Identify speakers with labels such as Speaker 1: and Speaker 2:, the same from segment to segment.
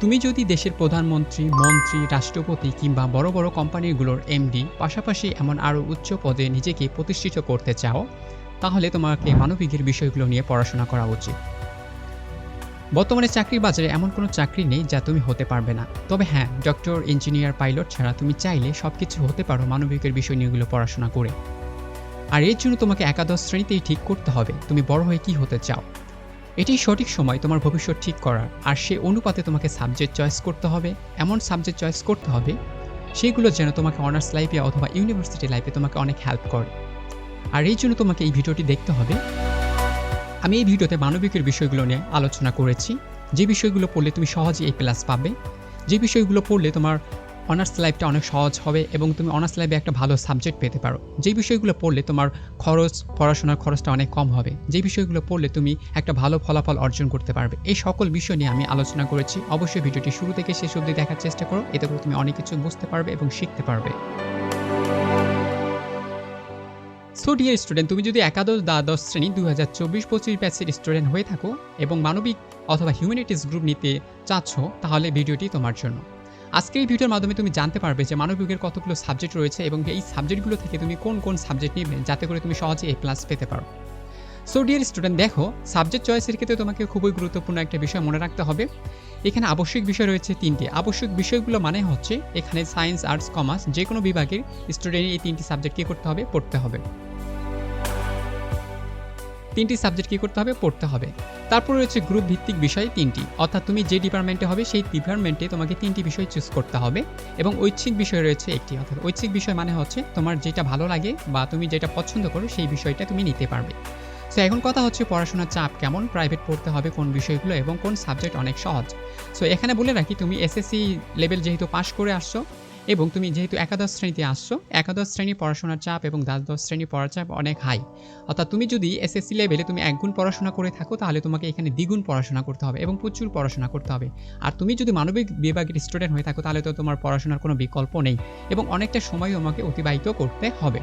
Speaker 1: তুমি যদি দেশের প্রধানমন্ত্রী, মন্ত্রী, রাষ্ট্রপতি কিংবা বড় বড় কোম্পানিগুলোর এমডি পাশাপাশি এমন আরও উচ্চ পদে নিজেকে প্রতিষ্ঠিত করতে চাও, তাহলে তোমাকে মানবিকের বিষয়গুলো নিয়ে পড়াশোনা করা উচিত। বর্তমানে চাকরির বাজারে এমন কোনো চাকরি নেই যা তুমি হতে পারবে না। তবে হ্যাঁ ডক্টর, ইঞ্জিনিয়ার, পাইলট ছাড়া তুমি চাইলে সব কিছু হতে পারো মানবিকের বিষয় নিয়েগুলো পড়াশোনা করে। আর এর জন্য তোমাকে একাদশ শ্রেণীতেই ঠিক করতে হবে। তুমি বড় হয়ে কি হতে চাও? এটি সঠিক সময় তোমার ভবিষ্যৎ ঠিক করার, আর সে অনুপাতে তোমাকে সাবজেক্ট চয়েস করতে হবে। এমন সাবজেক্ট চয়েস করতে হবে, সেগুলো যেন তোমাকে অনার্স লাইফে অথবা ইউনিভার্সিটি লাইফে তোমাকে অনেক হেল্প করে। আর এই জন্য তোমাকে এই ভিডিওটি দেখতে হবে। আমি এই ভিডিওতে মানবিকের বিষয়গুলো নিয়ে আলোচনা করেছি। যে বিষয়গুলো পড়লে তুমি সহজে এই প্লাস পাবে, যে বিষয়গুলো পড়লে তোমার অনার্স লাইফটা অনেক সহজ হবে এবং তুমি অনার্স লাইফে একটা ভালো সাবজেক্ট পেতে পারো। যে বিষয়গুলো পড়লে তোমার খরচ, পড়াশোনার খরচটা অনেক কম হবে। যে বিষয়গুলো পড়লে তুমি একটা ভালো ফলাফল অর্জন করতে পারবে। এই সকল বিষয় নিয়ে আমি আলোচনা করেছি। অবশ্যই ভিডিওটি শুরু থেকে শেষ অবধি দেখার চেষ্টা করো। এতে করে তুমি অনেক কিছু বুঝতে পারবে এবং শিখতে পারবে। সো ডিয়ার স্টুডেন্ট তুমি যদি একাদশ, দ্বাদশ শ্রেণি দু হাজার চব্বিশ পঁচিশ ব্যাচের স্টুডেন্ট হয়ে থাকো এবং মানবিক অথবা হিউম্যানিটিস গ্রুপ নিতে চাচ্ছ, তাহলে ভিডিওটি তোমার জন্য। আজকের এই ভিডিওর মাধ্যমে তুমি জানতে পারবে যে মানব মানবিকের কতগুলো সাবজেক্ট রয়েছে এবং এই সাবজেক্টগুলো থেকে তুমি কোন কোন সাবজেক্ট নিবে যাতে করে তুমি সহজে এ প্লাস পেতে পারো। সো ডিয়ার স্টুডেন্ট দেখো সাবজেক্ট চয়েসের ক্ষেত্রে তোমাকে খুবই গুরুত্বপূর্ণ একটা বিষয় মনে রাখতে হবে। এখানে আবশ্যিক বিষয় রয়েছে তিনটি। আবশ্যিক বিষয়গুলো মানে হচ্ছে এখানে সায়েন্স আর্টস কমার্স যে কোনো বিভাগের স্টুডেন্ট এই তিনটি সাবজেক্ট কী করতে হবে, পড়তে হবে। তিনটি সাবজেক্ট কী করতে হবে? পড়তে হবে। তারপর রয়েছে গ্রুপ ভিত্তিক বিষয় তিনটি। অর্থাৎ তুমি যে ডিপার্টমেন্টে হবে, সেই ডিপার্টমেন্টে তোমাকে তিনটি বিষয় চুজ করতে হবে এবং ঐচ্ছিক বিষয় রয়েছে একটি। অর্থাৎ ঐচ্ছিক বিষয় মানে হচ্ছে তোমার যেটা ভালো লাগে বা তুমি যেটা পছন্দ করো, সেই বিষয়টা তুমি নিতে পারবে। সো এখন কথা হচ্ছে পড়াশোনার চাপ কেমন প্রাইভেট পড়তে হবে কোন বিষয়গুলো এবং কোন সাবজেক্ট অনেক সহজ। সো এখানে বলে রাখি, তুমি এসএসসি লেভেল যেহেতু পাশ করে আসছো এবং তুমি যেহেতু একাদশ শ্রেণীতে আসছো, একাদশ শ্রেণি পড়াশোনার চাপ এবং দ্বাদশ শ্রেণি পড়ার চাপ অনেক হাই অর্থাৎ তুমি যদি এসএসসি লেভেলে তুমি একগুণ পড়াশোনা করে থাকো, তাহলে তোমাকে এখানে দ্বিগুণ পড়াশোনা করতে হবে এবং প্রচুর পড়াশোনা করতে হবে। আর তুমি যদি মানবিক বিভাগের স্টুডেন্ট হয়ে থাকো, তাহলে তো তোমার পড়াশোনার কোনো বিকল্প নেই এবং অনেকটা সময় তোমাকে অতিবাহিত করতে হবে।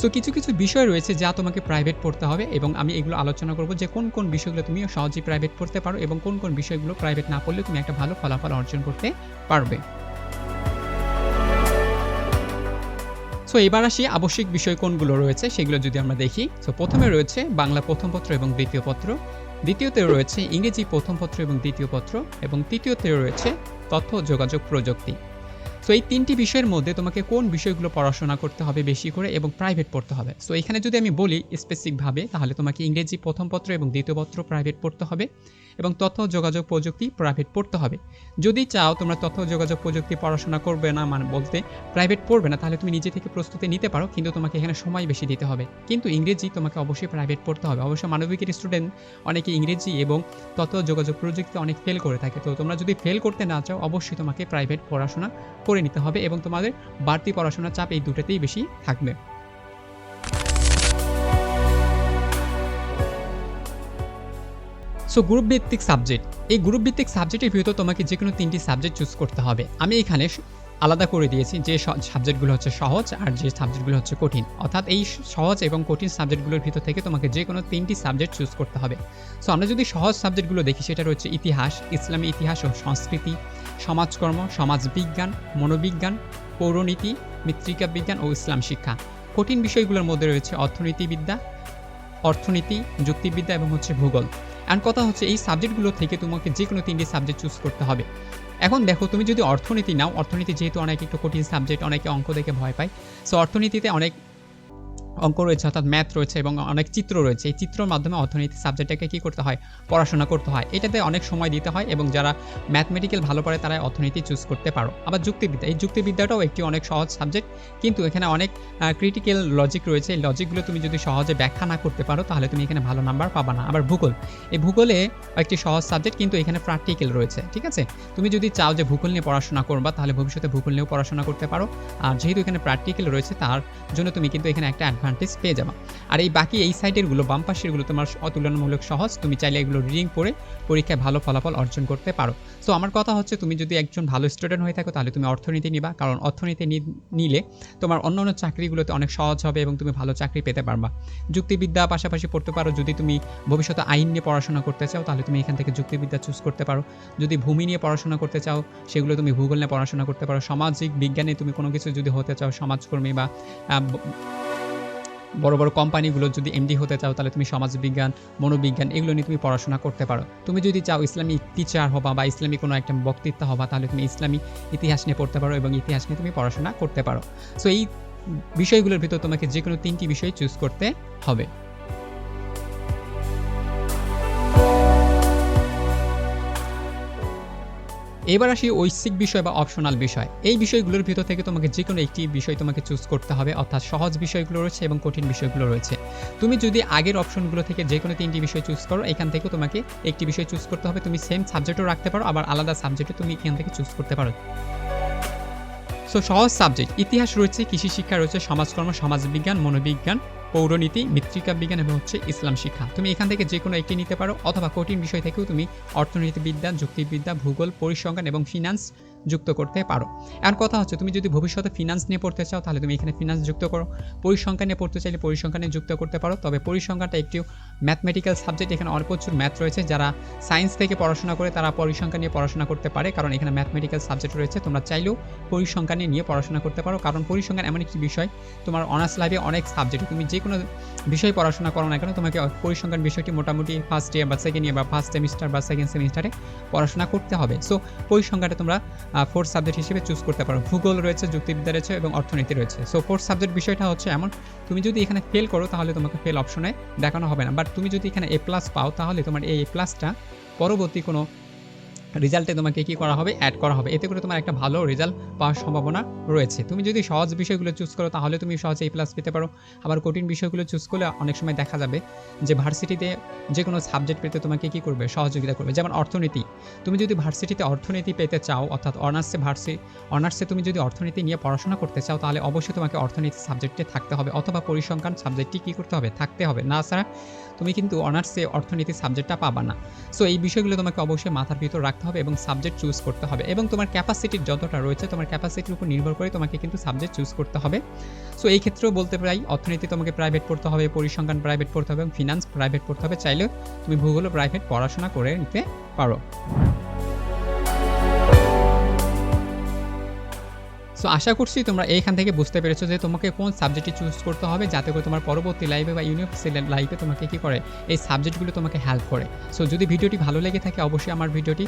Speaker 1: সো কিছু কিছু বিষয় রয়েছে যা তোমাকে প্রাইভেট পড়তে হবে এবং আমি এগুলো আলোচনা করব যে কোন কোন বিষয়গুলো তুমি সহজেই প্রাইভেট পড়তে পারো এবং কোন কোন বিষয়গুলো প্রাইভেট না পড়লে তুমি একটা ভালো ফলাফল অর্জন করতে পারবে। সো এবার আসি আবশ্যিক বিষয় কোনগুলো রয়েছে সেগুলো যদি আমরা দেখি। সো প্রথমে রয়েছে বাংলা প্রথম পত্র এবং দ্বিতীয় পত্র। দ্বিতীয়তে রয়েছে ইংরেজি প্রথম পত্র এবং দ্বিতীয় পত্র এবং তৃতীয়তে রয়েছে তথ্য, যোগাযোগ, প্রযুক্তি। সো এই তিনটি বিষয়ের মধ্যে তোমাকে কোন বিষয়গুলো পড়াশোনা করতে হবে বেশি করে এবং প্রাইভেট পড়তে হবে? সো এখানে যদি আমি বলি স্পেসিফিকভাবে তাহলে তোমাকে ইংরেজি প্রথম পত্র এবং দ্বিতীয় পত্র প্রাইভেট পড়তে হবে এবং তথ্য, যোগাযোগ, প্রযুক্তি প্রাইভেট পড়তে হবে। যদি চাও তোমরা তথ্য, যোগাযোগ, প্রযুক্তি পড়াশোনা করবে না মানে বলতে প্রাইভেট পড়বে না, তাহলে তুমি নিজে থেকে প্রস্তুতি নিতে পারো, কিন্তু তোমাকে এখানে সময় বেশি দিতে হবে। কিন্তু ইংরেজি তোমাকে অবশ্যই প্রাইভেট পড়তে হবে। অবশ্যই মানবিকের স্টুডেন্ট অনেকে ইংরেজি এবং তথ্য, যোগাযোগ, প্রযুক্তি অনেক ফেল করে থাকে। তো তোমরা যদি ফেল করতে না চাও, অবশ্যই তোমাকে প্রাইভেট পড়াশোনা করে নিতে হবে এবং তোমাদের বাড়তি পড়াশোনার চাপ এই দুটোতেই বেশি থাকবে। সো গ্রুপ ভিত্তিক সাবজেক্ট এই গ্রুপ ভিত্তিক সাবজেক্টের ভিতর তোমাকে যে কোনো তিনটি সাবজেক্ট চুজ করতে হবে। আমি এখানে আলাদা করে দিয়েছি যে সাবজেক্টগুলো হচ্ছে সহজ আর যে সাবজেক্টগুলো হচ্ছে কঠিন। অর্থাৎ এই সহজ এবং কঠিন সাবজেক্টগুলোর ভিতর থেকে তোমাকে যে কোনো তিনটি সাবজেক্ট চুজ করতে হবে। সো আমরা যদি সহজ সাবজেক্টগুলো দেখি, সেটা রয়েছে ইতিহাস, ইসলামী ইতিহাস ও সংস্কৃতি। সমাজকর্ম, সমাজবিজ্ঞান, মনোবিজ্ঞান, পৌরনীতি, মৃত্তিকা বিজ্ঞান ও ইসলাম শিক্ষা। কঠিন বিষয়গুলোর মধ্যে রয়েছে অর্থনীতিবিদ্যা, অর্থনীতি, যুক্তিবিদ্যা এবং হচ্ছে ভূগোল। অ্যান্ড কথা হচ্ছে এই সাবজেক্টগুলো থেকে তোমাকে যে কোনো তিনটি সাবজেক্ট চুজ করতে হবে। এখন দেখো, তুমি যদি অর্থনীতি নাও, অর্থনীতি যেহেতু অনেক একটু কঠিন সাবজেক্ট, অনেকে অঙ্ক দেখে ভয় পায়। সো অর্থনীতিতে অনেক অঙ্ক রয়েছে, অর্থাৎ ম্যাথ রয়েছে এবং অনেক চিত্র রয়েছে। এই চিত্রের মাধ্যমে অর্থনীতি সাবজেক্টটাকে কী করতে হয়? পড়াশোনা করতে হয়। এটাতে অনেক সময় দিতে হয় এবং যারা ম্যাথমেটিক্যাল ভালো পারে তারা অর্থনীতি চুজ করতে পারো। আবার যুক্তিবিদ্যা, এই যুক্তিবিদ্যাটাও একটি অনেক সহজ সাবজেক্ট কিন্তু এখানে অনেক ক্রিটিক্যাল লজিক রয়েছে। এই লজিকগুলো তুমি যদি সহজে ব্যাখ্যা না করতে পারো, তাহলে তুমি এখানে ভালো নাম্বার পাবা না। আবার ভূগোল, এই ভূগোলে একটি সহজ সাবজেক্ট কিন্তু এখানে প্র্যাকটিক্যাল রয়েছে, ঠিক আছে? তুমি যদি চাও যে ভূগোল নিয়ে পড়াশোনা করবা, তাহলে ভবিষ্যতে ভূগোল নিয়েও পড়াশোনা করতে পারো। আর যেহেতু এখানে প্র্যাকটিক্যাল রয়েছে, তার জন্য তুমি কিন্তু এখানে একটা অ্যাডভান্টেজ পেয়ে যাবা। আর এই বাকি এই সাইডেরগুলো বাম পাশেরগুলো তোমার অতুলনামূলক সহজ, তুমি চাইলে এগুলো রিডিং পড়ে পরীক্ষায় ভালো ফলাফল অর্জন করতে পারো। সো আমার কথা হচ্ছে তুমি যদি একজন ভালো স্টুডেন্ট হয়ে থাকো, তাহলে তুমি অর্থনীতি নিবা। কারণ অর্থনীতি নিলে তোমার অন্য অন্য চাকরিগুলোতে অনেক সহজ হবে এবং তুমি ভালো চাকরি পেতে পারবা। যুক্তিবিদ্যা পাশাপাশি পড়তে পারো। যদি তুমি ভবিষ্যতে আইন নিয়ে পড়াশোনা করতে চাও, তাহলে তুমি এখান থেকে যুক্তিবিদ্যা চুজ করতে পারো। যদি ভূমি নিয়ে পড়াশোনা করতে চাও, সেগুলো তুমি ভূগোল নিয়ে পড়াশোনা করতে পারো। সামাজিক বিজ্ঞানে তুমি কোনো কিছু যদি হতে চাও, সমাজকর্মী বা বড় বড় কোম্পানিগুলো যদি এমডি হতে চাও, তাহলে তুমি সমাজবিজ্ঞান, মনোবিজ্ঞান এগুলো নিয়ে তুমি পড়াশোনা করতে পারো। তুমি যদি চাও ইসলামিক টিচার হবা বা ইসলামী কোনো একটা বক্তৃতা হবা, তাহলে তুমি ইসলামী ইতিহাস নিয়ে পড়তে পারো এবং ইতিহাস নিয়ে তুমি পড়াশোনা করতে পারো। সো এই বিষয়গুলোর ভিতর তোমাকে যে কোনো তিনটি বিষয় চুজ করতে হবে। এবার আসি ঐচ্ছিক বিষয় বা অপশনাল বিষয়। এই বিষয়গুলোর ভিতর থেকে তোমাকে যে কোনো একটি বিষয় তোমাকে চুজ করতে হবে, অর্থাৎ সহজ বিষয়গুলো রয়েছে এবং কঠিন বিষয়গুলো রয়েছে। তুমি যদি আগের অপশনগুলো থেকে যে কোনো তিনটি বিষয় চুজ করো, এখান থেকে তোমাকে একটি বিষয় চুজ করতে হবে। তুমি সেম সাবজেক্টও রাখতে পারো, আবার আলাদা সাবজেক্টও তুমি এখান থেকে চুজ করতে পারো। সো সহজ সাবজেক্ট ইতিহাস রয়েছে, কৃষি শিক্ষা রয়েছে, সমাজকর্ম, সমাজবিজ্ঞান, মনোবিজ্ঞান পৌরনীতি, মৃত্তিকা বিজ্ঞান এবং হচ্ছে ইসলাম শিক্ষা। তুমি এখান থেকে যে কোনো একটি নিতে পারো অথবা কঠিন বিষয় থেকেও তুমি অর্থনীতিবিদ্যা, যুক্তিবিদ্যা, ভূগোল, পরিসংখ্যান এবং ফিনান্স যুক্ত করতে পারো। আর কথা হচ্ছে, তুমি যদি ভবিষ্যতে ফিনান্স নিয়ে পড়তে চাও, তাহলে তুমি এখানে ফিনান্স যুক্ত করো। পরিসংখ্যান নিয়ে পড়তে চাইলে পরিসংখ্যান যুক্ত করতে পারো, তবে পরিসংখ্যানটা একটি ম্যাথমেটিক্যাল সাবজেক্ট এখানে অল্প প্রচুর ম্যাথ রয়েছে, যারা সায়েন্স থেকে পড়াশোনা করে তারা পরিসংখ্যান নিয়ে পড়াশোনা করতে পারে, কারণ এখানে ম্যাথমেটিক্যাল সাবজেক্ট রয়েছে। তোমরা চাইলেও পরিসংখ্যান নিয়ে পড়াশোনা করতে পারো, কারণ পরিসংখ্যান এমন একটি বিষয়, তোমার অনার্স লাইফে অনেক সাবজেক্ট তুমি যে কোনো বিষয় পড়াশোনা করো না কেন, তোমাকে পরিসংখ্যান বিষয়টি মোটামুটি ফার্স্ট ইয়ার বা সেকেন্ড ইয়ার বা ফার্স্ট সেমিস্টার বা সেকেন্ড সেমিস্টারে পড়াশোনা করতে হবে। সো পরিসংখ্যানটা তোমরা ফোর্থ সাবজেক্ট হিসেবে চুজ করতে পারো। ভূগোল রয়েছে, যুক্তিবিদ্যা রয়েছে এবং অর্থনীতি রয়েছে। সো ফোর্থ সাবজেক্ট বিষয়টা হচ্ছে এমন, তুমি যদি এখানে ফেল করো তাহলে তোমাকে ফেল অপশনে দেখানো হবে না। বাট তুমি যদি এখানে এ প্লাস পাও তাহলে তোমার এই এ প্লাসটা পরবর্তী কোনো রেজাল্টে তোমাকে কি করা হবে? অ্যাড করা হবে। এতে করে তোমার একটা ভালো রেজাল্ট পাওয়ার সম্ভাবনা রয়েছে। তুমি যদি সহজ বিষয়গুলো চুজ করো, তাহলে তুমি সহজে এই প্লাস পেতে পারো। আবার কঠিন বিষয়গুলো চুজ করলে অনেক সময় দেখা যাবে যে ভার্সিটিতে যে কোনো সাবজেক্ট পেতে তোমাকে কি করবে? সহযোগিতা করবে। যেমন অর্থনীতি। তুমি যদি ভার্সিটিতে অর্থনীতি পেতে চাও, অর্থাৎ অনার্সে ভার্সি অনার্সে তুমি যদি অর্থনীতি নিয়ে পড়াশোনা করতে চাও, তাহলে অবশ্যই তোমাকে অর্থনীতি সাবজেক্টে থাকতে হবে। অথবা পরিসংখ্যান সাবজেক্টটি কী করতে হবে? থাকতে হবে। না ছাড়া তুমি কিন্তু অনার্সে অর্থনীতি সাবজেক্টটা পাবা না। সো এই বিষয়গুলো তোমাকে অবশ্যই মাথার ভিতর রাখতে হবে এবং সাবজেক্ট চুজ করতে হবে এবং তোমার ক্যাপাসিটির যতটা রয়েছে, তোমার ক্যাপাসিটির উপর নির্ভর করে তোমাকে কিন্তু সাবজেক্ট চুজ করতে হবে। সো এই ক্ষেত্রেও বলতে পারি, অর্থনীতি তোমাকে প্রাইভেট পড়তে হবে, পরিসংখ্যান প্রাইভেট পড়তে হবে এবং ফিনান্স প্রাইভেট পড়তে হবে। চাইলেও তুমি ভূগোল প্রাইভেট পড়াশোনা করে নিতে পারো। সো আশা করছি তোমরা এইখান থেকে বুঝতে পেরেছ যে তোমাকে কোন সাবজেক্টটি চুজ করতে হবে, যাতে করে তোমার পরবর্তী লাইফে বা ইউনিভার্সিটি লাইফে তোমাকে কী করে, এই সাবজেক্টগুলো তোমাকে হেল্প করে। সো যদি ভিডিওটি ভালো লেগে থাকে, অবশ্যই আমার ভিডিওটি